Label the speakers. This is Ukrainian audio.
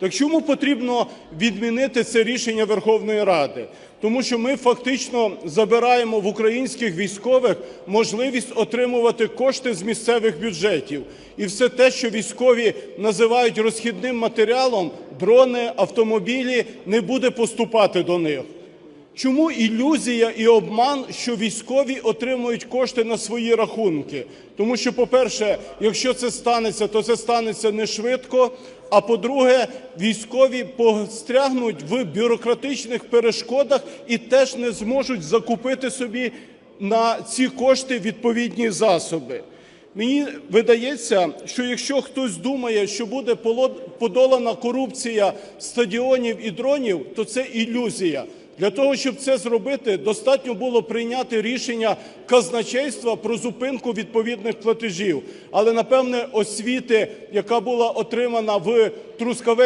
Speaker 1: Так чому потрібно відмінити це рішення Верховної Ради? Тому що ми фактично забираємо в українських військових можливість отримувати кошти з місцевих бюджетів. І все те, що військові називають розхідним матеріалом, дрони, автомобілі, не буде поступати до них. Чому ілюзія і обман, що військові отримують кошти на свої рахунки? Тому що, по-перше, якщо це станеться, то це станеться не швидко. А по-друге, військові пострягнуть в бюрократичних перешкодах і теж не зможуть закупити собі на ці кошти відповідні засоби. Мені видається, що якщо хтось думає, що буде подолана корупція стадіонів і дронів, то це ілюзія. Для того, щоб це зробити, достатньо було прийняти рішення казначейства про зупинку відповідних платежів. Але, напевне, освіти, яка була отримана в Трускавецькій